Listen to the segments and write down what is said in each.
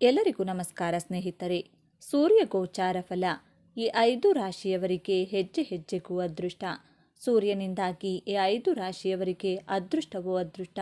ಎಲ್ಲರಿಗೂ ನಮಸ್ಕಾರ ಸ್ನೇಹಿತರೆ. ಸೂರ್ಯ ಗೋಚಾರ ಫಲ. ಈ ಐದು ರಾಶಿಯವರಿಗೆ ಹೆಜ್ಜೆ ಹೆಜ್ಜೆಗೂ ಅದೃಷ್ಟ. ಸೂರ್ಯನಿಂದಾಗಿ ಈ ಐದು ರಾಶಿಯವರಿಗೆ ಅದೃಷ್ಟವೋ ಅದೃಷ್ಟ.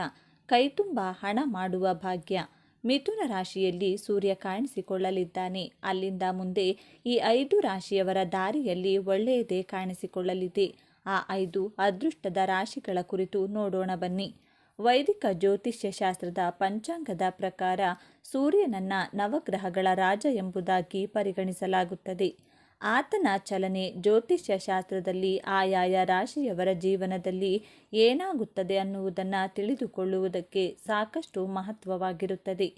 ಕೈತುಂಬ ಹಣ ಮಾಡುವ ಭಾಗ್ಯ. ಮಿಥುನ ರಾಶಿಯಲ್ಲಿ ಸೂರ್ಯ ಕಾಣಿಸಿಕೊಳ್ಳಲಿದ್ದಾನೆ. ಅಲ್ಲಿಂದ ಮುಂದೆ ಈ ಐದು ರಾಶಿಯವರ ದಾರಿಯಲ್ಲಿ ಒಳ್ಳೆಯದೇ ಕಾಣಿಸಿಕೊಳ್ಳಲಿದೆ. ಆ ಐದು ಅದೃಷ್ಟದ ರಾಶಿಗಳ ಕುರಿತು ನೋಡೋಣ ಬನ್ನಿ. ವೈದಿಕ ಜ್ಯೋತಿಷ್ಯ ಶಾಸ್ತ್ರದ ಪಂಚಾಂಗದ ಪ್ರಕಾರ ಸೂರ್ಯನನ್ನ ನವಗ್ರಹಗಳ ರಾಜ ಎಂಬುದಾಗಿ ಪರಿಗಣಿಸಲಾಗುತ್ತದೆ. ಆತನ ಚಲನೆ ಜ್ಯೋತಿಷ್ಯ ಶಾಸ್ತ್ರದಲ್ಲಿ ಆಯಾಯ ರಾಶಿಯವರ ಜೀವನದಲ್ಲಿ ಏನಾಗುತ್ತದೆ ಅನ್ನುವುದನ್ನು ತಿಳಿದುಕೊಳ್ಳುವುದಕ್ಕೆ ಸಾಕಷ್ಟು ಮಹತ್ವವಾಗಿರುತ್ತದೆ.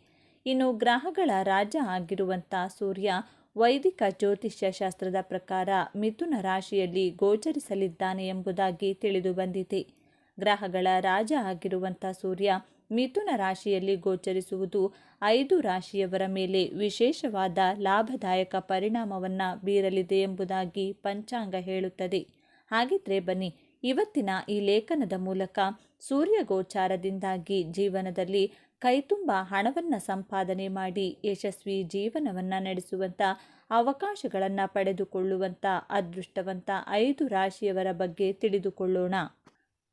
ಇನ್ನು ಗ್ರಹಗಳ ರಾಜ ಆಗಿರುವಂಥ ಸೂರ್ಯ ವೈದಿಕ ಜ್ಯೋತಿಷ್ಯ ಶಾಸ್ತ್ರದ ಪ್ರಕಾರ ಮಿಥುನ ರಾಶಿಯಲ್ಲಿ ಗೋಚರಿಸಲಿದ್ದಾನೆ ಎಂಬುದಾಗಿ ತಿಳಿದು ಬಂದಿದೆ. ಗ್ರಹಗಳ ರಾಜ ಆಗಿರುವಂಥ ಸೂರ್ಯ ಮಿಥುನ ರಾಶಿಯಲ್ಲಿ ಗೋಚರಿಸುವುದು ಐದು ರಾಶಿಯವರ ಮೇಲೆ ವಿಶೇಷವಾದ ಲಾಭದಾಯಕ ಪರಿಣಾಮವನ್ನು ಬೀರಲಿದೆ ಎಂಬುದಾಗಿ ಪಂಚಾಂಗ ಹೇಳುತ್ತದೆ. ಹಾಗಿದ್ರೆ ಬನ್ನಿ, ಇವತ್ತಿನ ಈ ಲೇಖನದ ಮೂಲಕ ಸೂರ್ಯ ಗೋಚಾರದಿಂದಾಗಿ ಜೀವನದಲ್ಲಿ ಕೈತುಂಬ ಹಣವನ್ನು ಸಂಪಾದನೆ ಮಾಡಿ ಯಶಸ್ವಿ ಜೀವನವನ್ನು ನಡೆಸುವಂಥ ಅವಕಾಶಗಳನ್ನು ಪಡೆದುಕೊಳ್ಳುವಂಥ ಅದೃಷ್ಟವಂತ ಐದು ರಾಶಿಯವರ ಬಗ್ಗೆ ತಿಳಿದುಕೊಳ್ಳೋಣ.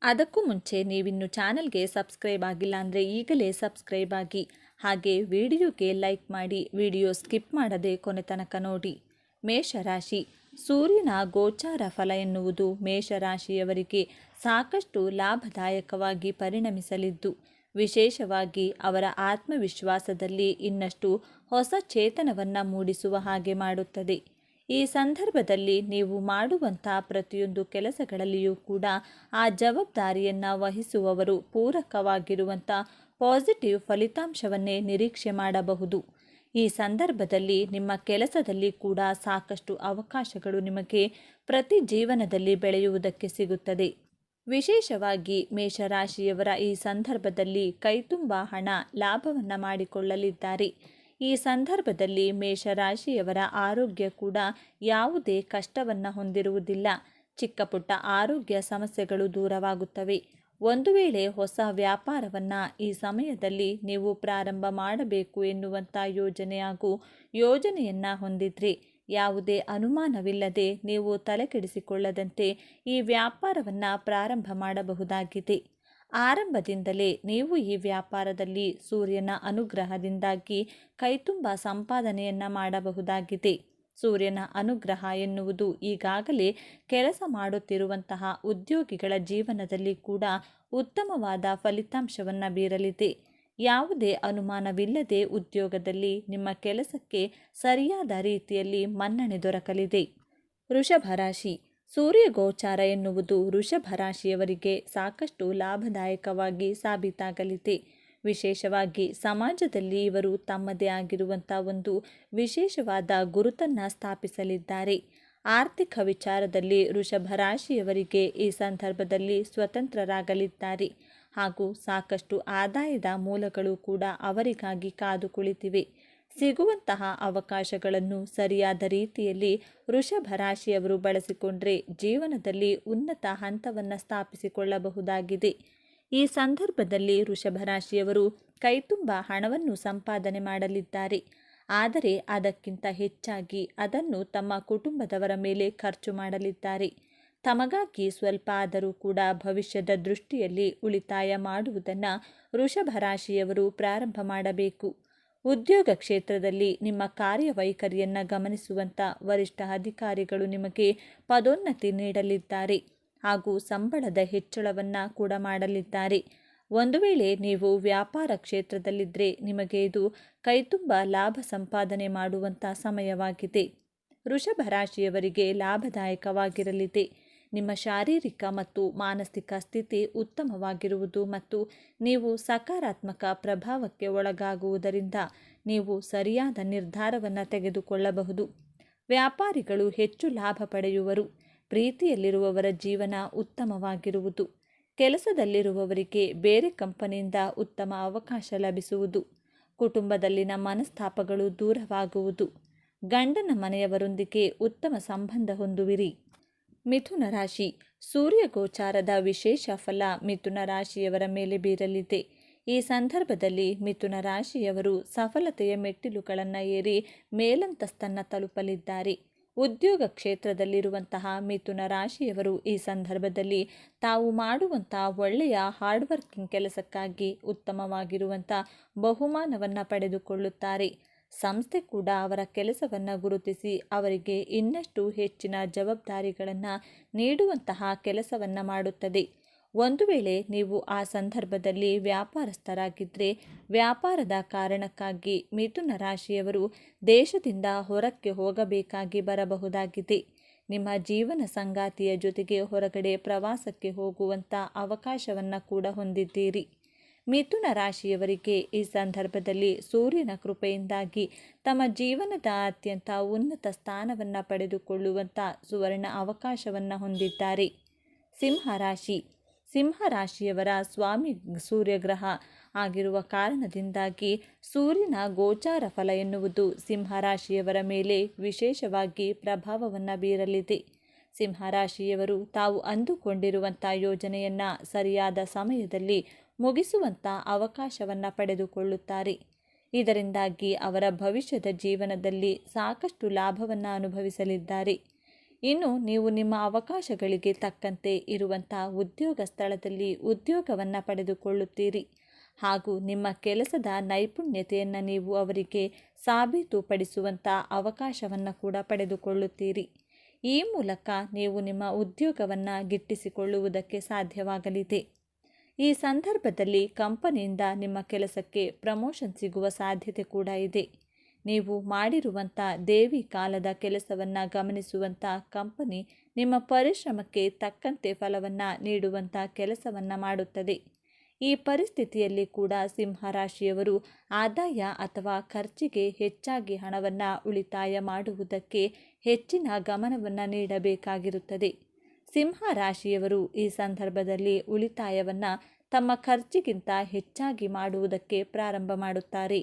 ಅದಕ್ಕೂ ಮುಂಚೆ ನೀವಿನ್ನು ಚಾನಲ್ಗೆ ಸಬ್ಸ್ಕ್ರೈಬ್ ಆಗಿಲ್ಲ ಅಂದರೆ ಈಗಲೇ ಸಬ್ಸ್ಕ್ರೈಬ್ ಆಗಿ. ಹಾಗೆ ವಿಡಿಯೋಗೆ ಲೈಕ್ ಮಾಡಿ, ವಿಡಿಯೋ ಸ್ಕಿಪ್ ಮಾಡದೆ ಕೊನೆ ತನಕ ನೋಡಿ. ಮೇಷರಾಶಿ. ಸೂರ್ಯನ ಗೋಚಾರ ಫಲ ಎನ್ನುವುದು ಮೇಷರಾಶಿಯವರಿಗೆ ಸಾಕಷ್ಟು ಲಾಭದಾಯಕವಾಗಿ ಪರಿಣಮಿಸಲಿದ್ದು, ವಿಶೇಷವಾಗಿ ಅವರ ಆತ್ಮವಿಶ್ವಾಸದಲ್ಲಿ ಇನ್ನಷ್ಟು ಹೊಸ ಚೇತನವನ್ನು ಮೂಡಿಸುವ ಹಾಗೆ ಮಾಡುತ್ತದೆ. ಈ ಸಂದರ್ಭದಲ್ಲಿ ನೀವು ಮಾಡುವಂಥ ಪ್ರತಿಯೊಂದು ಕೆಲಸಗಳಲ್ಲಿಯೂ ಕೂಡ ಆ ಜವಾಬ್ದಾರಿಯನ್ನು ವಹಿಸುವವರು ಪೂರಕವಾಗಿರುವಂಥ ಪಾಸಿಟಿವ್ ಫಲಿತಾಂಶವನ್ನೇ ನಿರೀಕ್ಷೆ ಮಾಡಬಹುದು. ಈ ಸಂದರ್ಭದಲ್ಲಿ ನಿಮ್ಮ ಕೆಲಸದಲ್ಲಿ ಕೂಡ ಸಾಕಷ್ಟು ಅವಕಾಶಗಳು ನಿಮಗೆ ಪ್ರತಿ ಜೀವನದಲ್ಲಿ ಬೆಳೆಯುವುದಕ್ಕೆ ಸಿಗುತ್ತದೆ. ವಿಶೇಷವಾಗಿ ಮೇಷರಾಶಿಯವರ ಈ ಸಂದರ್ಭದಲ್ಲಿ ಕೈತುಂಬ ಹಣ ಲಾಭವನ್ನು ಮಾಡಿಕೊಳ್ಳಲಿದ್ದಾರೆ. ಈ ಸಂದರ್ಭದಲ್ಲಿ ಮೇಷರಾಶಿಯವರ ಆರೋಗ್ಯ ಕೂಡ ಯಾವುದೇ ಕಷ್ಟವನ್ನು ಹೊಂದಿರುವುದಿಲ್ಲ. ಚಿಕ್ಕಪುಟ್ಟ ಆರೋಗ್ಯ ಸಮಸ್ಯೆಗಳು ದೂರವಾಗುತ್ತವೆ. ಒಂದು ವೇಳೆ ಹೊಸ ವ್ಯಾಪಾರವನ್ನು ಈ ಸಮಯದಲ್ಲಿ ನೀವು ಪ್ರಾರಂಭ ಮಾಡಬೇಕು ಎನ್ನುವಂಥ ಯೋಜನೆ ಹಾಗೂ ಯೋಜನೆಯನ್ನು ಹೊಂದಿದ್ರಿ. ಯಾವುದೇ ಅನುಮಾನವಿಲ್ಲದೆ ನೀವು ತಲೆಕೆಡಿಸಿಕೊಳ್ಳದಂತೆ ಈ ವ್ಯಾಪಾರವನ್ನು ಪ್ರಾರಂಭ ಮಾಡಬಹುದಾಗಿದೆ. ಆರಂಭದಿಂದಲೇ ನೀವು ಈ ವ್ಯಾಪಾರದಲ್ಲಿ ಸೂರ್ಯನ ಅನುಗ್ರಹದಿಂದಾಗಿ ಕೈತುಂಬ ಸಂಪಾದನೆಯನ್ನು ಮಾಡಬಹುದಾಗಿದೆ. ಸೂರ್ಯನ ಅನುಗ್ರಹ ಎನ್ನುವುದು ಈಗಾಗಲೇ ಕೆಲಸ ಮಾಡುತ್ತಿರುವಂತಹ ಉದ್ಯೋಗಿಗಳ ಜೀವನದಲ್ಲಿ ಕೂಡ ಉತ್ತಮವಾದ ಫಲಿತಾಂಶವನ್ನು ಬೀರಲಿದೆ. ಯಾವುದೇ ಅನುಮಾನವಿಲ್ಲದೆ ಉದ್ಯೋಗದಲ್ಲಿ ನಿಮ್ಮ ಕೆಲಸಕ್ಕೆ ಸರಿಯಾದ ರೀತಿಯಲ್ಲಿ ಮನ್ನಣೆ ದೊರಕಲಿದೆ. ವೃಷಭ ರಾಶಿ. ಸೂರ್ಯ ಗೋಚಾರ ಎನ್ನುವುದು ವೃಷಭ ರಾಶಿಯವರಿಗೆ ಸಾಕಷ್ಟು ಲಾಭದಾಯಕವಾಗಿ ಸಾಬೀತಾಗಲಿದೆ. ವಿಶೇಷವಾಗಿ ಸಮಾಜದಲ್ಲಿ ಇವರು ತಮ್ಮದೇ ಆಗಿರುವಂಥ ಒಂದು ವಿಶೇಷವಾದ ಗುರುತನ್ನು ಸ್ಥಾಪಿಸಲಿದ್ದಾರೆ. ಆರ್ಥಿಕ ವಿಚಾರದಲ್ಲಿ ವೃಷಭ ರಾಶಿಯವರಿಗೆ ಈ ಸಂದರ್ಭದಲ್ಲಿ ಸ್ವತಂತ್ರರಾಗಲಿದ್ದಾರೆ. ಹಾಗೂ ಸಾಕಷ್ಟು ಆದಾಯದ ಮೂಲಗಳು ಕೂಡ ಅವರಿಗಾಗಿ ಕಾದು ಕುಳಿತಿವೆ. ಸಿಗುವಂತಹ ಅವಕಾಶಗಳನ್ನು ಸರಿಯಾದ ರೀತಿಯಲ್ಲಿ ವೃಷಭ ರಾಶಿಯವರು ಬಳಸಿಕೊಂಡ್ರೆ ಜೀವನದಲ್ಲಿ ಉನ್ನತ ಹಂತವನ್ನು ಸ್ಥಾಪಿಸಿಕೊಳ್ಳಬಹುದಾಗಿದೆ. ಈ ಸಂದರ್ಭದಲ್ಲಿ ವೃಷಭ ರಾಶಿಯವರು ಕೈತುಂಬ ಹಣವನ್ನು ಸಂಪಾದನೆ ಮಾಡಲಿದ್ದಾರೆ. ಆದರೆ ಅದಕ್ಕಿಂತ ಹೆಚ್ಚಾಗಿ ಅದನ್ನು ತಮ್ಮ ಕುಟುಂಬದವರ ಮೇಲೆ ಖರ್ಚು ಮಾಡಲಿದ್ದಾರೆ. ತಮಗಾಗಿ ಸ್ವಲ್ಪ ಆದರೂ ಕೂಡ ಭವಿಷ್ಯದ ದೃಷ್ಟಿಯಲ್ಲಿ ಉಳಿತಾಯ ಮಾಡುವುದನ್ನು ವೃಷಭ ರಾಶಿಯವರು ಪ್ರಾರಂಭ ಮಾಡಬೇಕು. ಉದ್ಯೋಗ ಕ್ಷೇತ್ರದಲ್ಲಿ ನಿಮ್ಮ ಕಾರ್ಯವೈಖರಿಯನ್ನು ಗಮನಿಸುವಂಥ ವರಿಷ್ಠ ಅಧಿಕಾರಿಗಳು ನಿಮಗೆ ಪದೋನ್ನತಿ ನೀಡಲಿದ್ದಾರೆ ಹಾಗೂ ಸಂಬಳದ ಹೆಚ್ಚಳವನ್ನು ಕೂಡ ಮಾಡಲಿದ್ದಾರೆ. ಒಂದು ವೇಳೆ ನೀವು ವ್ಯಾಪಾರ ಕ್ಷೇತ್ರದಲ್ಲಿದ್ದರೆ ನಿಮಗೆ ಇದು ಕೈತುಂಬ ಲಾಭ ಸಂಪಾದನೆ ಮಾಡುವಂಥ ಸಮಯವಾಗಿದೆ. ವೃಷಭ ರಾಶಿಯವರಿಗೆ ಲಾಭದಾಯಕವಾಗಿರಲಿದೆ. ನಿಮ್ಮ ಶಾರೀರಿಕ ಮತ್ತು ಮಾನಸಿಕ ಸ್ಥಿತಿ ಉತ್ತಮವಾಗಿರುವುದು ಮತ್ತು ನೀವು ಸಕಾರಾತ್ಮಕ ಪ್ರಭಾವಕ್ಕೆ ಒಳಗಾಗುವುದರಿಂದ ನೀವು ಸರಿಯಾದ ನಿರ್ಧಾರವನ್ನು ತೆಗೆದುಕೊಳ್ಳಬಹುದು. ವ್ಯಾಪಾರಿಗಳು ಹೆಚ್ಚು ಲಾಭ ಪಡೆಯುವರು. ಪ್ರೀತಿಯಲ್ಲಿರುವವರ ಜೀವನ ಉತ್ತಮವಾಗಿರುವುದು. ಕೆಲಸದಲ್ಲಿರುವವರಿಗೆ ಬೇರೆ ಕಂಪನಿಯಿಂದ ಉತ್ತಮ ಅವಕಾಶ ಲಭಿಸುವುದು. ಕುಟುಂಬದಲ್ಲಿನ ಮನಸ್ತಾಪಗಳು ದೂರವಾಗುವುದು. ಗಂಡನ ಮನೆಯವರೊಂದಿಗೆ ಉತ್ತಮ ಸಂಬಂಧ ಹೊಂದುವಿರಿ. ಮಿಥುನ ರಾಶಿ. ಸೂರ್ಯ ಗೋಚಾರದ ವಿಶೇಷ ಫಲ ಮಿಥುನ ರಾಶಿಯವರ ಮೇಲೆ ಬೀರಲಿದೆ. ಈ ಸಂದರ್ಭದಲ್ಲಿ ಮಿಥುನ ರಾಶಿಯವರು ಸಫಲತೆಯ ಮೆಟ್ಟಿಲುಗಳನ್ನು ಏರಿ ಮೇಲಂತಸ್ತನ್ನು ತಲುಪಲಿದ್ದಾರೆ. ಉದ್ಯೋಗ ಕ್ಷೇತ್ರದಲ್ಲಿರುವಂತಹ ಮಿಥುನ ರಾಶಿಯವರು ಈ ಸಂದರ್ಭದಲ್ಲಿ ತಾವು ಮಾಡುವಂಥ ಒಳ್ಳೆಯ ಹಾರ್ಡ್ ವರ್ಕಿಂಗ್ ಕೆಲಸಕ್ಕಾಗಿ ಉತ್ತಮವಾಗಿರುವಂಥ ಬಹುಮಾನವನ್ನು ಪಡೆದುಕೊಳ್ಳುತ್ತಾರೆ. ಸಂಸ್ಥೆ ಕೂಡ ಅವರ ಕೆಲಸವನ್ನು ಗುರುತಿಸಿ ಅವರಿಗೆ ಇನ್ನಷ್ಟು ಹೆಚ್ಚಿನ ಜವಾಬ್ದಾರಿಗಳನ್ನು ನೀಡುವಂತಹ ಕೆಲಸವನ್ನು ಮಾಡುತ್ತದೆ. ಒಂದು ವೇಳೆ ನೀವು ಆ ಸಂದರ್ಭದಲ್ಲಿ ವ್ಯಾಪಾರಸ್ಥರಾಗಿದ್ದರೆ ವ್ಯಾಪಾರದ ಕಾರಣಕ್ಕಾಗಿ ಮಿಥುನ ರಾಶಿಯವರು ದೇಶದಿಂದ ಹೊರಕ್ಕೆ ಹೋಗಬೇಕಾಗಿ ಬರಬಹುದಾಗಿದೆ. ನಿಮ್ಮ ಜೀವನ ಸಂಗಾತಿಯ ಜೊತೆಗೆ ಹೊರಗಡೆ ಪ್ರವಾಸಕ್ಕೆ ಹೋಗುವಂಥ ಅವಕಾಶವನ್ನು ಕೂಡ ಹೊಂದಿದ್ದೀರಿ. ಮಿಥುನ ರಾಶಿಯವರಿಗೆ ಈ ಸಂದರ್ಭದಲ್ಲಿ ಸೂರ್ಯನ ಕೃಪೆಯಿಂದಾಗಿ ತಮ್ಮ ಜೀವನದ ಅತ್ಯಂತ ಉನ್ನತ ಸ್ಥಾನವನ್ನು ಪಡೆದುಕೊಳ್ಳುವಂಥ ಸುವರ್ಣ ಅವಕಾಶವನ್ನು ಹೊಂದಿದ್ದಾರೆ. ಸಿಂಹರಾಶಿ ಸಿಂಹರಾಶಿಯವರ ಸ್ವಾಮಿ ಸೂರ್ಯಗ್ರಹ ಆಗಿರುವ ಕಾರಣದಿಂದಾಗಿ ಸೂರ್ಯನ ಗೋಚಾರ ಫಲ ಎನ್ನುವುದು ಸಿಂಹರಾಶಿಯವರ ಮೇಲೆ ವಿಶೇಷವಾಗಿ ಪ್ರಭಾವವನ್ನು ಬೀರಲಿದೆ. ಸಿಂಹರಾಶಿಯವರು ತಾವು ಅಂದುಕೊಂಡಿರುವಂಥ ಯೋಜನೆಯನ್ನು ಸರಿಯಾದ ಸಮಯದಲ್ಲಿ ಮುಗಿಸುವಂಥ ಅವಕಾಶವನ್ನು ಪಡೆದುಕೊಳ್ಳುತ್ತಾರೆ. ಇದರಿಂದಾಗಿ ಅವರ ಭವಿಷ್ಯದ ಜೀವನದಲ್ಲಿ ಸಾಕಷ್ಟು ಲಾಭವನ್ನು ಅನುಭವಿಸಲಿದ್ದಾರೆ. ಇನ್ನು ನೀವು ನಿಮ್ಮ ಅವಕಾಶಗಳಿಗೆ ತಕ್ಕಂತೆ ಇರುವಂಥ ಉದ್ಯೋಗ ಸ್ಥಳದಲ್ಲಿ ಉದ್ಯೋಗವನ್ನು ಪಡೆದುಕೊಳ್ಳುತ್ತೀರಿ. ಹಾಗೂ ನಿಮ್ಮ ಕೆಲಸದ ನೈಪುಣ್ಯತೆಯನ್ನು ನೀವು ಅವರಿಗೆ ಸಾಬೀತುಪಡಿಸುವಂಥ ಅವಕಾಶವನ್ನು ಕೂಡ ಪಡೆದುಕೊಳ್ಳುತ್ತೀರಿ. ಈ ಮೂಲಕ ನೀವು ನಿಮ್ಮ ಉದ್ಯೋಗವನ್ನು ಗಿಟ್ಟಿಸಿಕೊಳ್ಳುವುದಕ್ಕೆ ಸಾಧ್ಯವಾಗಲಿದೆ. ಈ ಸಂದರ್ಭದಲ್ಲಿ ಕಂಪನಿಯಿಂದ ನಿಮ್ಮ ಕೆಲಸಕ್ಕೆ ಪ್ರಮೋಷನ್ ಸಿಗುವ ಸಾಧ್ಯತೆ ಕೂಡ ಇದೆ. ನೀವು ಮಾಡಿರುವಂಥ ದೇವಿ ಕಾಲದ ಕೆಲಸವನ್ನು ಗಮನಿಸುವಂಥ ಕಂಪನಿ ನಿಮ್ಮ ಪರಿಶ್ರಮಕ್ಕೆ ತಕ್ಕಂತೆ ಫಲವನ್ನು ನೀಡುವಂಥ ಕೆಲಸವನ್ನು ಮಾಡುತ್ತದೆ. ಈ ಪರಿಸ್ಥಿತಿಯಲ್ಲಿ ಕೂಡ ಸಿಂಹರಾಶಿಯವರು ಆದಾಯ ಅಥವಾ ಖರ್ಚಿಗೆ ಹೆಚ್ಚಾಗಿ ಹಣವನ್ನು ಉಳಿತಾಯ ಮಾಡುವುದಕ್ಕೆ ಹೆಚ್ಚಿನ ಗಮನವನ್ನು ನೀಡಬೇಕಾಗಿರುತ್ತದೆ. ಸಿಂಹ ರಾಶಿಯವರು ಈ ಸಂದರ್ಭದಲ್ಲಿ ಉಳಿತಾಯವನ್ನು ತಮ್ಮ ಖರ್ಚಿಗಿಂತ ಹೆಚ್ಚಾಗಿ ಮಾಡುವುದಕ್ಕೆ ಪ್ರಾರಂಭ ಮಾಡುತ್ತಾರೆ.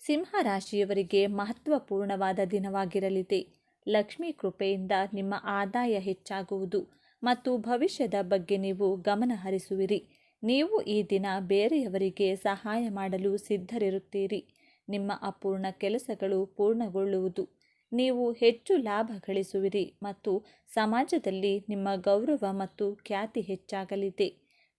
ಸಿಂಹ ರಾಶಿಯವರಿಗೆ ಮಹತ್ವಪೂರ್ಣವಾದ ದಿನವಾಗಿರಲಿದೆ. ಲಕ್ಷ್ಮೀ ಕೃಪೆಯಿಂದ ನಿಮ್ಮ ಆದಾಯ ಹೆಚ್ಚಾಗುವುದು ಮತ್ತು ಭವಿಷ್ಯದ ಬಗ್ಗೆ ನೀವು ಗಮನ ಹರಿಸುವಿರಿ. ನೀವು ಈ ದಿನ ಬೇರೆಯವರಿಗೆ ಸಹಾಯ ಮಾಡಲು ಸಿದ್ಧರಿರುತ್ತೀರಿ. ನಿಮ್ಮ ಅಪೂರ್ಣ ಕೆಲಸಗಳು ಪೂರ್ಣಗೊಳ್ಳುವುದು. ನೀವು ಹೆಚ್ಚು ಲಾಭ ಗಳಿಸುವಿರಿ ಮತ್ತು ಸಮಾಜದಲ್ಲಿ ನಿಮ್ಮ ಗೌರವ ಮತ್ತು ಖ್ಯಾತಿ ಹೆಚ್ಚಾಗಲಿದೆ.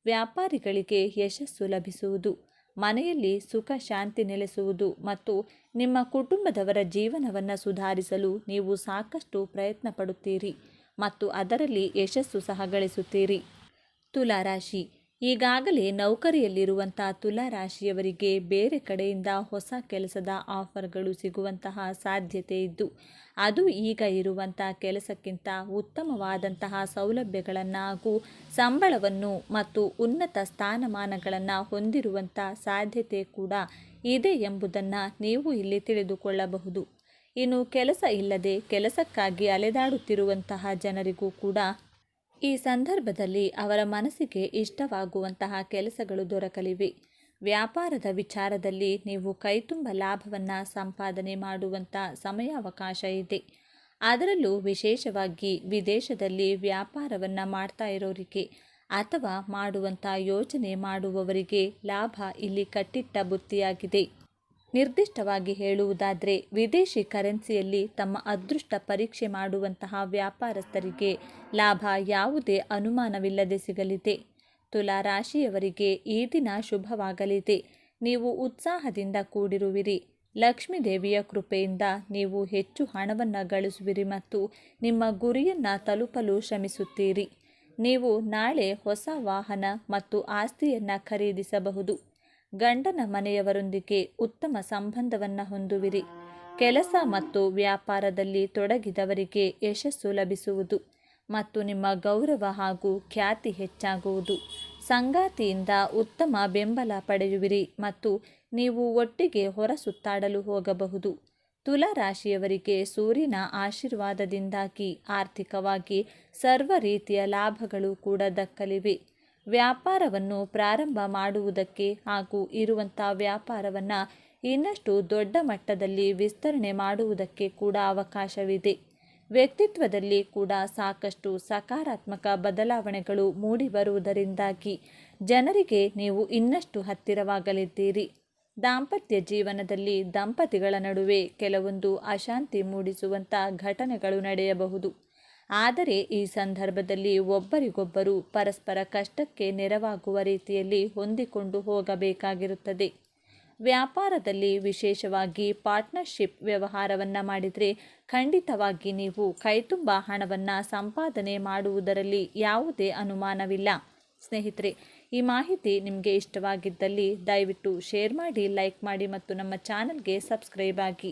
ವ್ಯಾಪಾರಿಗಳಿಗೆ ಯಶಸ್ಸು ಲಭಿಸುವುದು, ಮನೆಯಲ್ಲಿ ಸುಖ ಶಾಂತಿ ನೆಲೆಸುವುದು ಮತ್ತು ನಿಮ್ಮ ಕುಟುಂಬದವರ ಜೀವನವನ್ನು ಸುಧಾರಿಸಲು ನೀವು ಸಾಕಷ್ಟು ಪ್ರಯತ್ನ ಪಡುತ್ತೀರಿ ಮತ್ತು ಅದರಲ್ಲಿ ಯಶಸ್ಸು ಸಹ ಗಳಿಸುತ್ತೀರಿ ತುಲಾರಾಶಿ ಈಗಾಗಲೇ ನೌಕರಿಯಲ್ಲಿರುವಂಥ ತುಲಾರಾಶಿಯವರಿಗೆ ಬೇರೆ ಕಡೆಯಿಂದ ಹೊಸ ಕೆಲಸದ ಆಫರ್ಗಳು ಸಿಗುವಂತಹ ಸಾಧ್ಯತೆ ಇದ್ದು, ಅದು ಈಗ ಇರುವಂಥ ಕೆಲಸಕ್ಕಿಂತ ಉತ್ತಮವಾದಂತಹ ಸೌಲಭ್ಯಗಳನ್ನು ಹಾಗೂ ಸಂಬಳವನ್ನು ಮತ್ತು ಉನ್ನತ ಸ್ಥಾನಮಾನಗಳನ್ನು ಹೊಂದಿರುವಂಥ ಸಾಧ್ಯತೆ ಕೂಡ ಇದೆ ಎಂಬುದನ್ನು ನೀವು ಇಲ್ಲಿ ತಿಳಿದುಕೊಳ್ಳಬಹುದು. ಇನ್ನು ಕೆಲಸ ಇಲ್ಲದೆ ಕೆಲಸಕ್ಕಾಗಿ ಅಲೆದಾಡುತ್ತಿರುವಂತಹ ಜನರಿಗೂ ಕೂಡ ಈ ಸಂದರ್ಭದಲ್ಲಿ ಅವರ ಮನಸ್ಸಿಗೆ ಇಷ್ಟವಾಗುವಂತಹ ಕೆಲಸಗಳು ದೊರಕಲಿವೆ. ವ್ಯಾಪಾರದ ವಿಚಾರದಲ್ಲಿ ನೀವು ಕೈತುಂಬ ಲಾಭವನ್ನು ಸಂಪಾದನೆ ಮಾಡುವಂಥ ಸಮಯಾವಕಾಶ ಇದೆ. ಅದರಲ್ಲೂ ವಿಶೇಷವಾಗಿ ವಿದೇಶದಲ್ಲಿ ವ್ಯಾಪಾರವನ್ನು ಮಾಡ್ತಾ ಇರೋರಿಗೆ ಅಥವಾ ಮಾಡುವಂಥ ಯೋಚನೆ ಮಾಡುವವರಿಗೆ ಲಾಭ ಇಲ್ಲಿ ಕಟ್ಟಿಟ್ಟ ಬುತ್ತಿಯಾಗಿದೆ. ನಿರ್ದಿಷ್ಟವಾಗಿ ಹೇಳುವುದಾದರೆ, ವಿದೇಶಿ ಕರೆನ್ಸಿಯಲ್ಲಿ ತಮ್ಮ ಅದೃಷ್ಟ ಪರೀಕ್ಷೆ ಮಾಡುವಂತಹ ವ್ಯಾಪಾರಸ್ಥರಿಗೆ ಲಾಭ ಯಾವುದೇ ಅನುಮಾನವಿಲ್ಲದೆ ಸಿಗಲಿದೆ. ತುಲಾ ರಾಶಿಯವರಿಗೆ ಈ ದಿನ ಶುಭವಾಗಲಿದೆ. ನೀವು ಉತ್ಸಾಹದಿಂದ ಕೂಡಿರುವಿರಿ. ಲಕ್ಷ್ಮೀ ದೇವಿಯ ಕೃಪೆಯಿಂದ ನೀವು ಹೆಚ್ಚು ಹಣವನ್ನು ಗಳಿಸುವಿರಿ ಮತ್ತು ನಿಮ್ಮ ಗುರಿಯನ್ನು ತಲುಪಲು ಶ್ರಮಿಸುತ್ತೀರಿ. ನೀವು ನಾಳೆ ಹೊಸ ವಾಹನ ಮತ್ತು ಆಸ್ತಿಯನ್ನು ಖರೀದಿಸಬಹುದು. ಗಂಡನ ಮನೆಯವರೊಂದಿಗೆ ಉತ್ತಮ ಸಂಬಂಧವನ್ನು ಹೊಂದುವಿರಿ. ಕೆಲಸ ಮತ್ತು ವ್ಯಾಪಾರದಲ್ಲಿ ತೊಡಗಿದವರಿಗೆ ಯಶಸ್ಸು ಲಭಿಸುವುದು ಮತ್ತು ನಿಮ್ಮ ಗೌರವ ಹಾಗೂ ಖ್ಯಾತಿ ಹೆಚ್ಚಾಗುವುದು. ಸಂಗಾತಿಯಿಂದ ಉತ್ತಮ ಬೆಂಬಲ ಪಡೆಯುವಿರಿ ಮತ್ತು ನೀವು ಒಟ್ಟಿಗೆ ಹೊರ ಸುತ್ತಾಡಲು ಹೋಗಬಹುದು. ತುಲಾ ರಾಶಿಯವರಿಗೆ ಸೂರ್ಯನ ಆಶೀರ್ವಾದದಿಂದಾಗಿ ಆರ್ಥಿಕವಾಗಿ ಸರ್ವ ರೀತಿಯ ಲಾಭಗಳು ಕೂಡ ದಕ್ಕಲಿವೆ. ವ್ಯಾಪಾರವನ್ನು ಪ್ರಾರಂಭ ಮಾಡುವುದಕ್ಕೆ ಹಾಗೂ ಇರುವಂಥ ವ್ಯಾಪಾರವನ್ನು ಇನ್ನಷ್ಟು ದೊಡ್ಡ ಮಟ್ಟದಲ್ಲಿ ವಿಸ್ತರಣೆ ಮಾಡುವುದಕ್ಕೆ ಕೂಡ ಅವಕಾಶವಿದೆ. ವ್ಯಕ್ತಿತ್ವದಲ್ಲಿ ಕೂಡ ಸಾಕಷ್ಟು ಸಕಾರಾತ್ಮಕ ಬದಲಾವಣೆಗಳು ಮೂಡಿಬರುವುದರಿಂದಾಗಿ ಜನರಿಗೆ ನೀವು ಇನ್ನಷ್ಟು ಹತ್ತಿರವಾಗಲಿದ್ದೀರಿ. ದಾಂಪತ್ಯ ಜೀವನದಲ್ಲಿ ದಂಪತಿಗಳ ನಡುವೆ ಕೆಲವೊಂದು ಅಶಾಂತಿ ಮೂಡಿಸುವಂಥ ಘಟನೆಗಳು ನಡೆಯಬಹುದು. ಆದರೆ ಈ ಸಂದರ್ಭದಲ್ಲಿ ಒಬ್ಬರಿಗೊಬ್ಬರು ಪರಸ್ಪರ ಕಷ್ಟಕ್ಕೆ ನೆರವಾಗುವ ರೀತಿಯಲ್ಲಿ ಹೊಂದಿಕೊಂಡು ಹೋಗಬೇಕಾಗಿರುತ್ತದೆ. ವ್ಯಾಪಾರದಲ್ಲಿ ವಿಶೇಷವಾಗಿ ಪಾರ್ಟ್ನರ್ಶಿಪ್ ವ್ಯವಹಾರವನ್ನು ಮಾಡಿದರೆ ಖಂಡಿತವಾಗಿ ನೀವು ಕೈತುಂಬ ಹಣವನ್ನು ಸಂಪಾದನೆ ಮಾಡುವುದರಲ್ಲಿ ಯಾವುದೇ ಅನುಮಾನವಿಲ್ಲ. ಸ್ನೇಹಿತರೆ, ಈ ಮಾಹಿತಿ ನಿಮಗೆ ಇಷ್ಟವಾಗಿದ್ದಲ್ಲಿ ದಯವಿಟ್ಟು ಶೇರ್ ಮಾಡಿ, ಲೈಕ್ ಮಾಡಿ ಮತ್ತು ನಮ್ಮ ಚಾನಲ್ಗೆ ಸಬ್ಸ್ಕ್ರೈಬ್ ಆಗಿ.